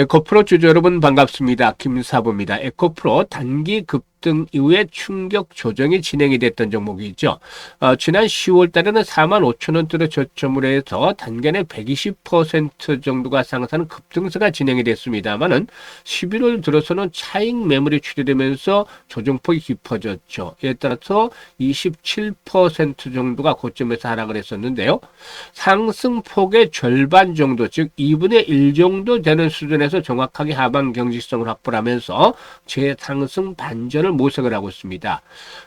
에코프로 주주 여러분 반갑습니다. 김사부입니다. 에코프로 단기 급 등 이후에 충격 조정이 진행이 됐던 종목이죠. 어, 지난 10월 달에는 4만 5천 원대로 저점을 해서 단간에 120% 정도가 상승하는 급등세가 진행이 됐습니다만은 11월 들어서는 차익 매물이 출현되면서 조정폭이 깊어졌죠. 이에 따라서 27% 정도가 고점에서 하락을 했었는데요. 상승폭의 절반 정도, 즉 2분의 1 정도 되는 수준에서 정확하게 하방 경직성을 확보하면서 재상승 반전을 모색을 하고 있습니다.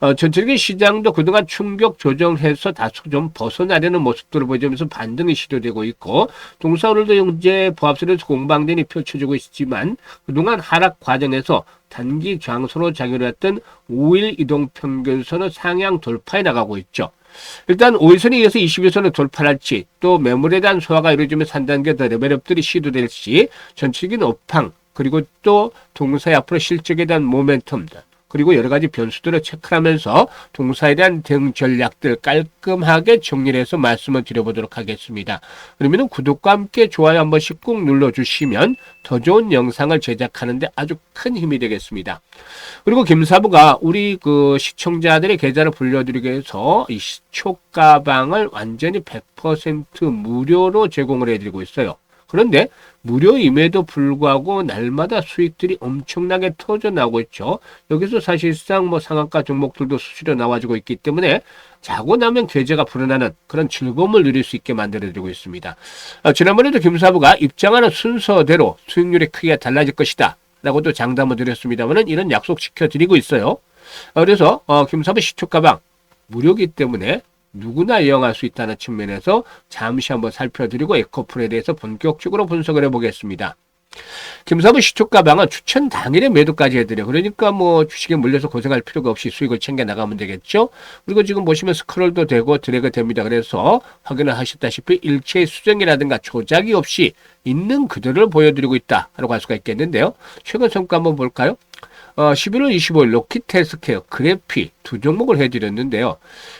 어, 전체적인 시장도 그동안 충격 조정해서 다소 좀 벗어나려는 모습들을 보여주면서 반등이 시도되고 있고 동사 오늘도 현재 보합선에서 공방전이 펼쳐지고 있지만 그동안 하락 과정에서 단기 장소로 작용했던 5일 이동 평균선은 상향 돌파해 나가고 있죠. 일단 5일선에 이어서 20일선을 돌파할지 또 매물에 대한 소화가 이루어지면 3단계 더 레벨업들이 시도될지 전체적인 업황 그리고 또 동사의 앞으로 실적에 대한 모멘텀 그리고 여러 가지 변수들을 체크하면서 동사에 대한 대응 전략들 깔끔하게 정리를 해서 말씀을 드려보도록 하겠습니다. 그러면 구독과 함께 좋아요 한 번씩 꾹 눌러주시면 더 좋은 영상을 제작하는데 아주 큰 힘이 되겠습니다. 그리고 김사부가 우리 그 시청자들의 계좌를 불려드리기 위해서 이 시초 가방을 완전히 100% 무료로 제공을 해드리고 있어요. 그런데 무료임에도 불구하고 날마다 수익들이 엄청나게 터져 나오고 있죠. 여기서 사실상 뭐 상한가 종목들도 수시로 나와주고 있기 때문에 자고 나면 계좌가 불어나는 그런 즐거움을 누릴 수 있게 만들어드리고 있습니다. 아, 지난번에도 김사부가 입장하는 순서대로 수익률이 크게 달라질 것이다. 라고도 장담을 드렸습니다만은 이런 약속 지켜드리고 있어요. 아, 그래서 어, 김사부 시초가방 무료기 때문에 누구나 이용할 수 있다는 측면에서 잠시 한번 살펴드리고 에코풀에 대해서 본격적으로 분석을 해보겠습니다. 김사부 시초가방은 추천 당일에 매도까지 해드려. 그러니까 뭐 주식에 물려서 고생할 필요가 없이 수익을 챙겨 나가면 되겠죠. 그리고 지금 보시면 스크롤도 되고 드래그 됩니다. 그래서 확인을 하셨다시피 일체 수정이라든가 조작이 없이 있는 그대로를 보여드리고 있다라고 할 수가 있겠는데요. 최근 성과 한번 볼까요? 어, 11월 25일 로키트 헬스케어 그래피 두 종목을 해드렸는데요.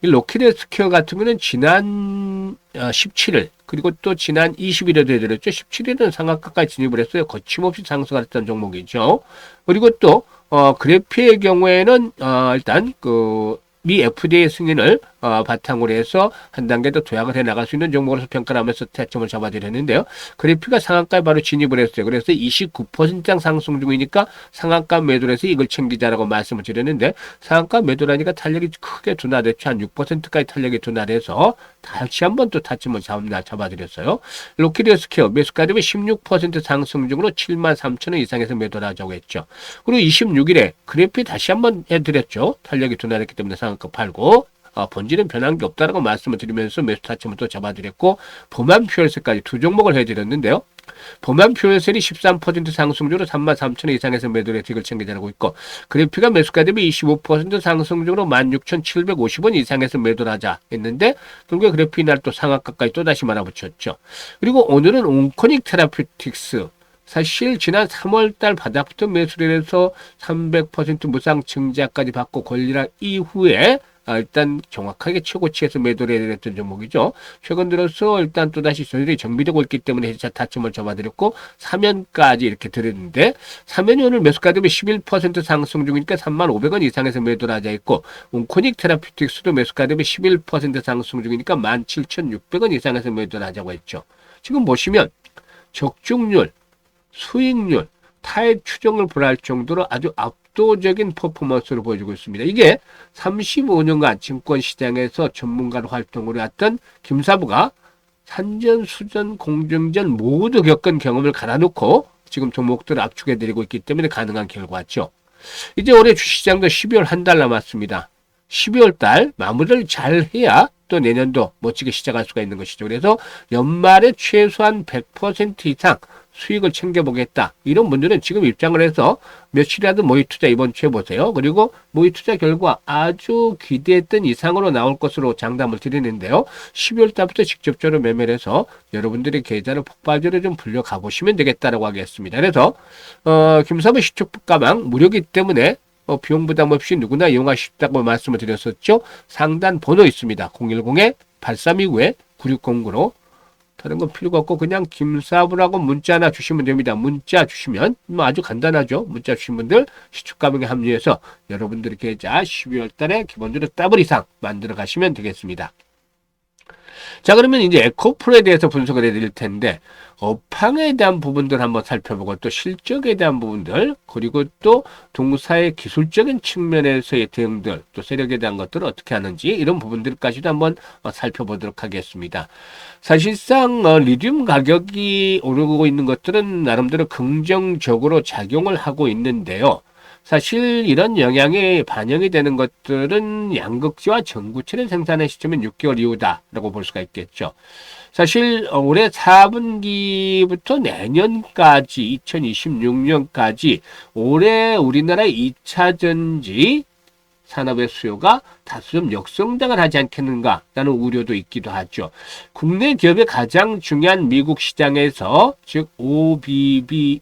이 로키트 헬스케어 같은 경우는 지난 어, 17일 그리고 또 지난 20일에도 해드렸죠. 17일은 상한가까지 진입을 했어요. 거침없이 상승했던 종목이죠. 그리고 또 어, 그래피의 경우에는 어, 일단 그 미 FDA 승인을 어, 바탕으로 해서 한 단계 더 도약을 해 나갈 수 있는 종목으로서 평가를 하면서 타점을 잡아드렸는데요. 그래피가 상한가에 바로 진입을 했어요. 그래서 29%장 상승 중이니까 상한가 매도를 해서 이걸 챙기자라고 말씀을 드렸는데 상한가 매도라니까 탄력이 크게 둔화됐죠. 한 6%까지 탄력이 둔화돼서 다시 한번 또 타점을 잡아드렸어요. 로키리어 스퀘어 매수가 되면 16% 상승 중으로 7만 3천 원 이상에서 매도를 하자고 했죠. 그리고 26일에 그래피 다시 한번 해드렸죠. 탄력이 둔화됐기 때문에 상 상한가 팔고 어, 본질은 변한 게 없다라고 말씀을 드리면서 매수 타점을 또 잡아드렸고 보만 퓨얼셀까지 두 종목을 해드렸는데요. 보만 퓨얼셀이 13% 상승률로 33,000원 이상에서 매도를 틱을 챙겨자라고 있고 그래피가 매수가 대비 25% 상승률로 16,750원 이상에서 매도를 하자 했는데 결국에 그래피 날 또 상한가까지 또다시 말아붙였죠. 그리고 오늘은 온코닉 테라피틱스 사실 지난 3월달 바닥부터 매수를 해서 300% 무상 증자까지 받고 권리락 이후에 아, 일단 정확하게 최고치에서 매도를 해드렸던 종목이죠. 최근 들어서 일단 또다시 조절이 정비되고 있기 때문에 해자 타점을 잡아드렸고 사면까지 이렇게 드렸는데 사면이 오늘 매수가 되면 11% 상승 중이니까 3만 500원 이상에서 매도를 하자 했고 온코닉 테라피틱스도 매수가 되면 11% 상승 중이니까 17,600원 이상에서 매도를 하자고 했죠. 지금 보시면 적중률 수익률, 타액 추정을 불할 정도로 아주 압도적인 퍼포먼스를 보여주고 있습니다. 이게 35년간 증권 시장에서 전문가로 활동을 해왔던 김 사부가 산전, 수전, 공정전 모두 겪은 경험을 갈아놓고 지금 종목들을 압축해드리고 있기 때문에 가능한 결과죠. 이제 올해 주시장도 12월 한 달 남았습니다. 12월 달 마무리를 잘 해야 또 내년도 멋지게 시작할 수가 있는 것이죠. 그래서 연말에 최소한 100% 이상 수익을 챙겨보겠다. 이런 분들은 지금 입장을 해서 며칠이라도 모의 투자 이번 주에 보세요. 그리고 모의 투자 결과 아주 기대했던 이상으로 나올 것으로 장담을 드리는데요. 12월 달부터 직접적으로 매매를 해서 여러분들의 계좌를 폭발적으로 좀 불려 가 보시면 되겠다라고 하겠습니다. 그래서 어, 김사부 시축 가방 무료기 때문에 어, 비용 부담 없이 누구나 있다고 말씀을 드렸었죠. 상단 번호 있습니다. 010-8329-9609로 다른 건 필요가 없고 그냥 김사부라고 문자 하나 주시면 됩니다. 문자 주시면 뭐 아주 간단하죠. 문자 주신 분들 시축가격에 합류해서 여러분들의 계좌 12월 달에 기본적으로 더블 이상 만들어 가시면 되겠습니다. 자 그러면 이제 에코프로에 대해서 분석을 해드릴 텐데 업황에 대한 부분들 한번 살펴보고 또 실적에 대한 부분들 그리고 또 동사의 기술적인 측면에서의 대응들 또 세력에 대한 것들을 어떻게 하는지 이런 부분들까지도 한번 어, 살펴보도록 하겠습니다. 사실상 어, 리튬 가격이 오르고 있는 것들은 나름대로 긍정적으로 작용을 하고 있는데요. 사실 이런 영향이 반영이 되는 것들은 양극재와 전구체를 생산한 시점은 6개월 이후다라고 볼 수가 있겠죠. 사실 올해 4분기부터 내년까지 2026년까지 올해 우리나라 2차 전지 산업의 수요가 다소 좀 역성장을 하지 않겠는가라는 우려도 있기도 하죠. 국내 기업의 가장 중요한 미국 시장에서 즉 OBBA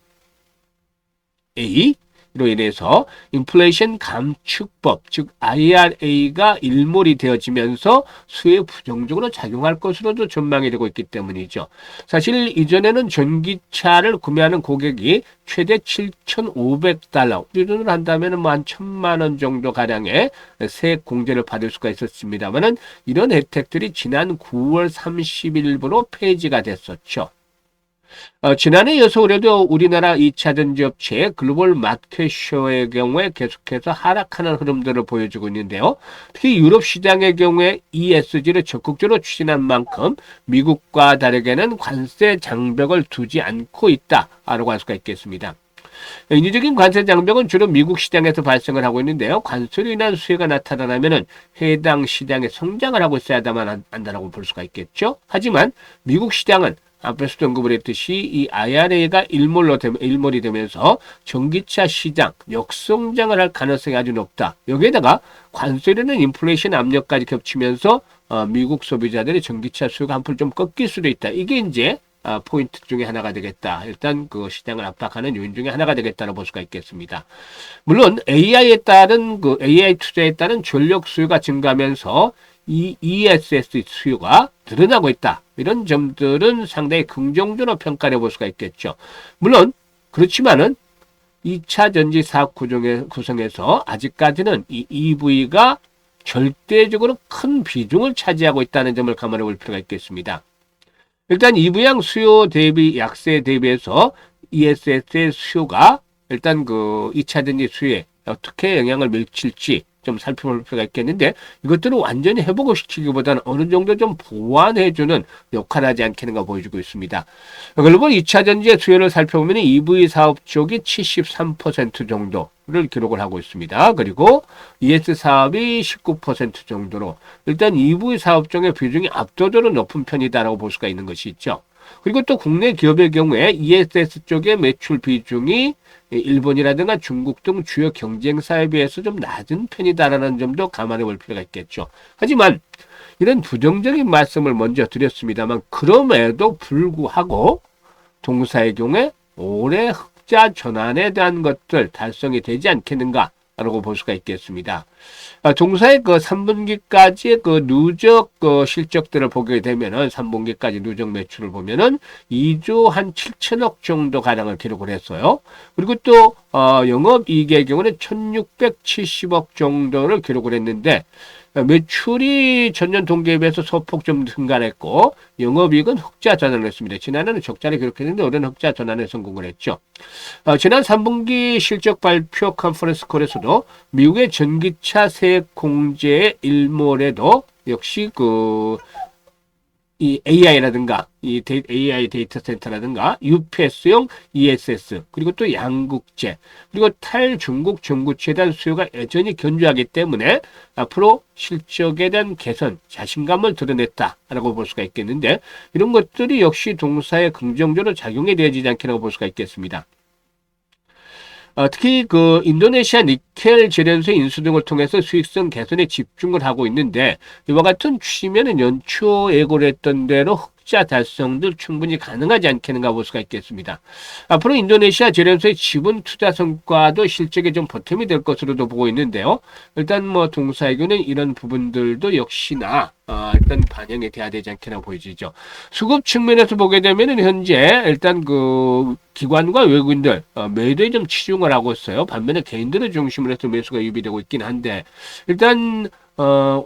로 인해서 인플레이션 감축법 즉 IRA가 일몰이 되어지면서 수에 부정적으로 작용할 것으로도 전망이 되고 있기 때문이죠. 사실 이전에는 전기차를 구매하는 고객이 최대 7,500달러 우리 돈으로 한다면 뭐한 천만 원 정도 가량의 세액 공제를 받을 수가 있었습니다만은 이런 혜택들이 지난 9월 30일부로 폐지가 됐었죠. 어, 지난해 이어서 올해도 우리나라 2차 전지업체 글로벌 마켓쇼의 경우에 계속해서 하락하는 흐름들을 보여주고 있는데요. 특히 유럽 시장의 경우에 ESG를 적극적으로 추진한 만큼 미국과 다르게는 관세 장벽을 두지 않고 있다라고 할 수가 있겠습니다. 인위적인 관세 장벽은 주로 미국 시장에서 발생을 하고 있는데요. 관세로 인한 수혜가 나타나면 해당 시장에 성장을 하고 있어야만 한다고 볼 수가 있겠죠. 하지만 미국 시장은 앞에서도 언급을 했듯이 이 IRA가 일몰로 되면, 일몰이 되면서 전기차 시장 역성장을 할 가능성이 아주 높다. 여기에다가 관세라는 인플레이션 압력까지 겹치면서 어, 미국 소비자들의 전기차 수요가 한풀 좀 꺾일 수도 있다. 이게 이제 아, 포인트 중에 하나가 되겠다. 일단 그 시장을 압박하는 요인 중에 하나가 되겠다고 볼 수가 있겠습니다. 물론 AI에 따른 그 AI 투자에 따른 전력 수요가 증가하면서 이 ESS 수요가 늘어나고 있다. 이런 점들은 상당히 긍정적으로 평가해 볼 수가 있겠죠. 물론 그렇지만은 2차 전지 사업 구성에, 구성에서 아직까지는 이 EV가 절대적으로 큰 비중을 차지하고 있다는 점을 감안해 볼 필요가 있겠습니다. 일단 EV양 수요 대비 약세 대비해서 ESS의 수요가 일단 그 2차 전지 수요에 어떻게 영향을 미칠지 좀 살펴볼 필요가 있겠는데 이것들을 완전히 회복을 시키기보다는 어느 정도 좀 보완해주는 역할을 하지 않겠는가 보여주고 있습니다. 글로벌 2차 전지의 수요를 살펴보면 EV 사업 쪽이 73% 정도 를 기록을 하고 있습니다. 그리고 ES 사업이 19% 정도로 일단 EV 사업 쪽의 비중이 압도적으로 높은 편이다라고 볼 수가 있는 것이 있죠. 그리고 또 국내 기업의 경우에 ESS 쪽의 매출 비중이 일본이라든가 중국 등 주요 경쟁사에 비해서 좀 낮은 편이다라는 점도 감안해 볼 필요가 있겠죠. 하지만 이런 부정적인 말씀을 먼저 드렸습니다만 그럼에도 불구하고 동사의 경우에 올해 흑자 전환에 대한 것들 달성이 되지 않겠는가 라고 볼 수가 있겠습니다. 아, 종사의 그 3분기까지의 그 누적 그 실적들을 보게 되면은 3분기까지 누적 매출을 보면은 2조 한 7천억 정도 가량을 기록을 했어요. 그리고 또 어, 영업이익의 경우는 1,670억 정도를 기록을 했는데 매출이 전년 동기에 비해서 소폭 좀 증가했고 영업이익은 흑자 전환을 했습니다. 지난해는 적자를 기록했는데 올해는 흑자 전환에 성공을 했죠. 어, 지난 3분기 실적 발표 컨퍼런스 콜에서도 미국의 전기차 세액 공제의 일몰에도 역시 그 이 AI라든가 이 데이, AI 데이터 센터라든가 UPS용 ESS 그리고 또 양국제 그리고 탈중국 전구체에 대한 수요가 여전히 견조하기 때문에 앞으로 실적에 대한 개선 자신감을 드러냈다라고 볼 수가 있겠는데 이런 것들이 역시 동사에 긍정적으로 작용이 되어지지 않겠라고 볼 수가 있겠습니다. 어, 특히 그 인도네시아 니켈 재련소 인수 등을 통해서 수익성 개선에 집중을 하고 있는데 이와 같은 추이면은 연초 예고를 했던 대로 흑자 달성도 충분히 가능하지 않겠는가 볼 수가 있겠습니다. 앞으로 인도네시아 제련소의 지분 투자 성과도 실적에 좀 보탬이 될 것으로도 보고 있는데요. 일단 뭐 동사에게는 이런 부분들도 역시나 어, 일단 반영이 돼야 되지 않겠나 보여지죠. 수급 측면에서 보게 되면은 현재 일단 그 기관과 외국인들 어, 매도에 좀 치중을 하고 있어요. 반면에 개인들을 중심으로 해서 매수가 유비되고 있긴 한데 일단 어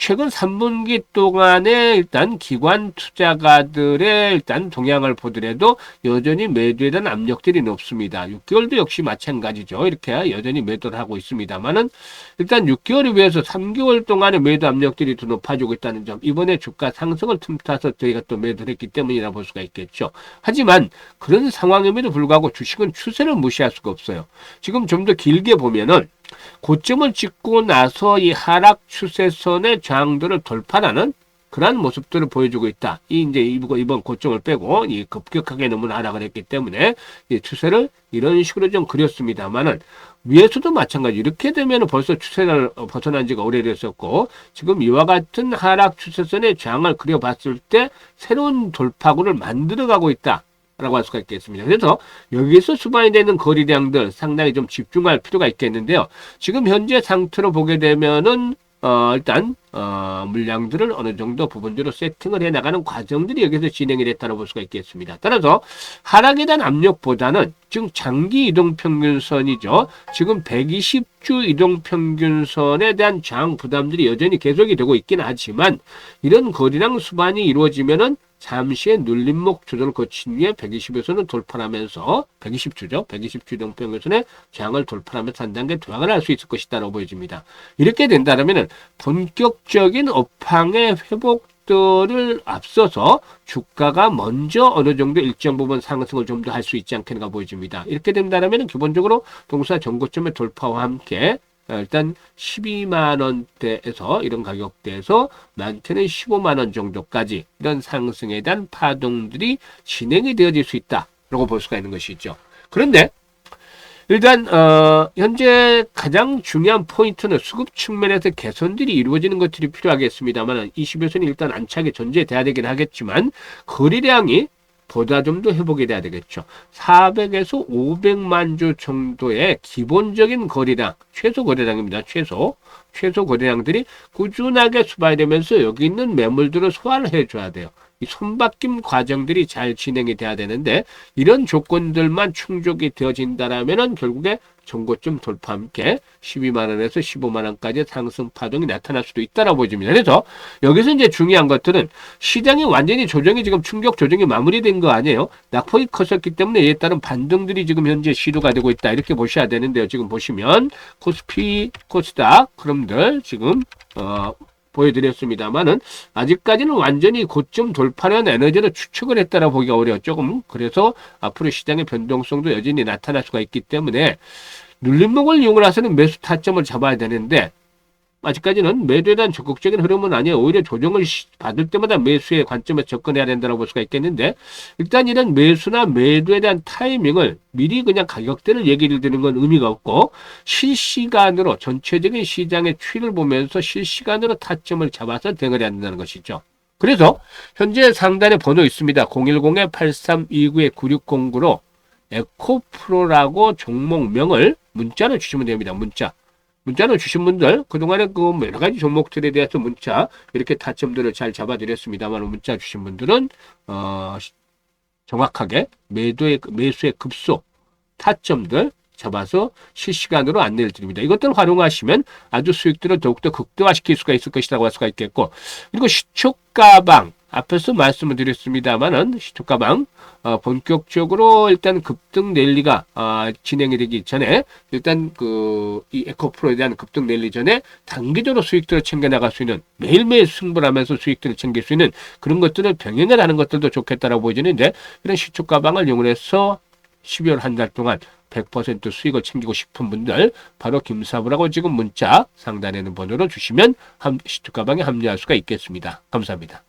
최근 3분기 동안에 일단 기관 투자가들의 일단 동향을 보더라도 여전히 매도에 대한 압력들이 높습니다. 6개월도 역시 마찬가지죠. 이렇게 여전히 매도를 하고 있습니다만은 일단 6개월에 비해서 3개월 동안의 매도 압력들이 더 높아지고 있다는 점. 이번에 주가 상승을 틈타서 저희가 또 매도를 했기 때문이라 볼 수가 있겠죠. 하지만 그런 상황임에도 불구하고 주식은 추세를 무시할 수가 없어요. 지금 좀 더 길게 보면은 고점을 찍고 나서 이 하락 추세선의 저항도를 돌파하는 그러한 모습들을 보여주고 있다. 이 이제 이번 고점을 빼고 이 급격하게 너무 하락을 했기 때문에 이 추세를 이런 식으로 좀 그렸습니다만은 위에서도 마찬가지. 이렇게 되면 벌써 추세를 벗어난 지가 오래됐었고 지금 이와 같은 하락 추세선의 저항을 그려봤을 때 새로운 돌파구를 만들어가고 있다. 라고 할 수가 있겠습니다. 그래서 여기서 수반이 되는 거리량들 상당히 좀 집중할 필요가 있겠는데요. 지금 현재 상태로 보게 되면은 어, 일단 어, 물량들을 어느 정도 부분적으로 세팅을 해 나가는 과정들이 여기서 진행이 됐다고 볼 수가 있겠습니다. 따라서 하락에 대한 압력보다는 지금 장기 이동 평균선이죠. 지금 120주 이동 평균선에 대한 장 부담들이 여전히 계속이 되고 있긴 하지만 이런 거리량 수반이 이루어지면은 잠시의 눌림목 조정을 거친 후에 120에서는 돌파하면서 120주죠. 120주 동평균선의 저항을 돌파하면서 한 단계 도약을 할 수 있을 것이다라고 보여집니다. 이렇게 된다면 본격적인 업황의 회복 들을 앞서서 주가가 먼저 어느 정도 일정 부분 상승을 좀 더 할 수 있지 않겠는가 보여집니다. 이렇게 된다면 기본적으로 동사 전고점의 돌파와 함께 어, 일단 12만 원대에서 이런 가격대에서 많게는 15만 원 정도까지 이런 상승에 대한 파동들이 진행이 되어질 수 있다라고 볼 수가 있는 것이죠. 그런데 일단 어, 현재 가장 중요한 포인트는 수급 측면에서 개선들이 이루어지는 것들이 필요하겠습니다만 20여선이 일단 안착이 존재돼야 되긴 하겠지만 거래량이 보다 좀 더 회복이 돼야 되겠죠. 400에서 500만 주 정도의 기본적인 거래량, 최소 거래량입니다. 최소. 최소 거래량들이 꾸준하게 수발되면서 여기 있는 매물들을 소화를 해줘야 돼요. 이 손바뀜 과정들이 잘 진행이 돼야 되는데 이런 조건들만 충족이 되어진다라면은 결국에 정고점 돌파 함께 12만 원에서 15만 원까지 상승 파동이 나타날 수도 있다라고 보여집니다. 그래서 여기서 이제 중요한 것들은 시장이 완전히 조정이 지금 충격 조정이 마무리된 거 아니에요? 낙폭이 컸었기 때문에 이에 따른 반등들이 지금 현재 시도가 되고 있다 이렇게 보셔야 되는데요. 지금 보시면 코스피, 코스닥 그럼들 지금 어 보여드렸습니다만은 아직까지는 완전히 고점 돌파한 에너지를 추측을 했다라 보기가 어려워 조금 그래서 앞으로 시장의 변동성도 여전히 나타날 수가 있기 때문에 눌림목을 이용을 해서는 매수 타점을 잡아야 되는데 아직까지는 매도에 대한 적극적인 흐름은 아니에요. 오히려 조정을 받을 때마다 매수의 관점에 접근해야 된다고 볼 수가 있겠는데 일단 이런 매수나 매도에 대한 타이밍을 미리 그냥 가격대를 얘기를 드리는 건 의미가 없고 실시간으로 전체적인 시장의 추이를 보면서 실시간으로 타점을 잡아서 대응을 해야 된다는 것이죠. 그래서 현재 상단에 번호 있습니다. 010-8329-9609로 에코프로라고 종목명을 문자로 주시면 됩니다. 문자. 문자를 주신 분들 그동안에 그 여러 가지 종목들에 대해서 문자 이렇게 타점들을 잘 잡아드렸습니다만 문자 주신 분들은 어 정확하게 매도의 매수의 급소 타점들 잡아서 실시간으로 안내를 드립니다. 이것들을 활용하시면 아주 수익들을 더욱더 극대화시킬 수가 있을 것이라고 할 수가 있겠고 그리고 시초가방 앞에서 말씀을 드렸습니다만은 시초가방 어, 본격적으로 일단 급등 랠리가 어, 진행이 되기 전에 일단 그 이 에코프로에 대한 급등 랠리 전에 단기적으로 수익들을 챙겨 나갈 수 있는 매일매일 승부를 하면서 수익들을 챙길 수 있는 그런 것들을 병행해 나는 것들도 좋겠다라고 보여지는데 이런 시초 가방을 이용해서 12월 한 달 동안 100% 수익을 챙기고 싶은 분들 바로 김사부라고 지금 문자 상단에 있는 번호로 주시면 시초 가방에 합류할 수가 있겠습니다. 감사합니다.